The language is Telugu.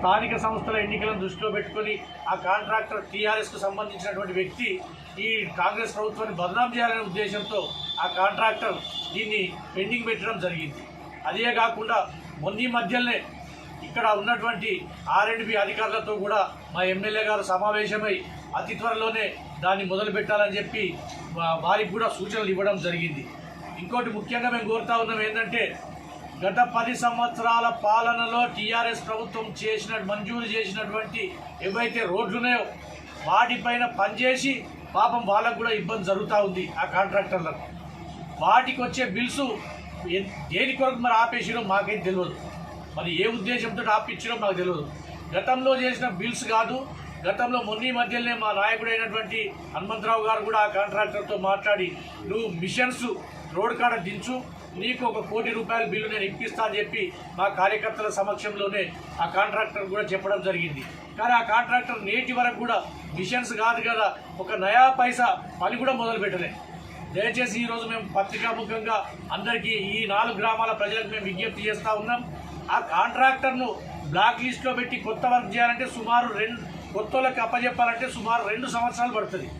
స్థానిక సంస్థల ఎన్నికలను దృష్టిలో పెట్టుకొని ఆ కాంట్రాక్టర్ టీఆర్ఎస్కు సంబంధించినటువంటి వ్యక్తి ఈ కాంగ్రెస్ ప్రభుత్వాన్ని బదనాం చేయాలనే ఉద్దేశంతో ఆ కాంట్రాక్టర్ దీన్ని పెండింగ్ పెట్టడం జరిగింది. అదే కాకుండా మొన్న మధ్యలోనే ఇక్కడ ఉన్నటువంటి ఆర్ఎండ్బి అధికారులతో కూడా మా ఎమ్మెల్యే గారు సమావేశమై అతి త్వరలోనే దాన్ని మొదలు పెట్టాలని చెప్పి వారికి కూడా సూచనలు ఇవ్వడం జరిగింది. ఇంకోటి ముఖ్యంగా మేము కోరుతా ఉన్నాం ఏంటంటే గత పది సంవత్సరాల పాలనలో టీఆర్ఎస్ ప్రభుత్వం చేసిన మంజూరు చేసినటువంటి ఏవైతే రోడ్లు ఉన్నాయో వాటిపైన పనిచేసి పాపం వాళ్ళకు కూడా ఇబ్బంది జరుగుతూ ఉంది ఆ కాంట్రాక్టర్లకు. వాటికి వచ్చే బిల్స్ దేని కొరకు మరి ఆపేసిరో మాకేం తెలియదు మరి ఏ ఉద్దేశంతో ఆపించిరో మాకు తెలియదు గతంలో చేసిన బిల్స్ కాదు గతంలో మొన్న మధ్యలోనే మా నాయకుడు అయినటువంటి హనుమంతరావు గారు కూడా ఆ కాంట్రాక్టర్తో మాట్లాడి నువ్వు మిషన్స్ రోడ్ కాడ దించు నీకు ఒక కోటి రూపాయల బిల్లు నేను ఇప్పిస్తా అని చెప్పి మా కార్యకర్తల సమక్షంలోనే ఆ కాంట్రాక్టర్ కూడా చెప్పడం జరిగింది. కానీ ఆ కాంట్రాక్టర్ నేటి వరకు కూడా మిషన్స్ కాదు కదా ఒక నయా పైసా పని కూడా మొదలు పెట్టలే దయచేసి ఈరోజు మేము పత్రికాముఖంగా అందరికీ ఈ నాలుగు గ్రామాల ప్రజలకు మేము విజ్ఞప్తి చేస్తూ ఉన్నాం. ఆ కాంట్రాక్టర్ను బ్లాక్ లిస్ట్లో పెట్టి కొత్త వర్క్ చేయాలంటే సుమారు రెండు కొత్త వాళ్ళకి అప్పచెప్పాలంటే సుమారు రెండు సంవత్సరాలు పడుతుంది.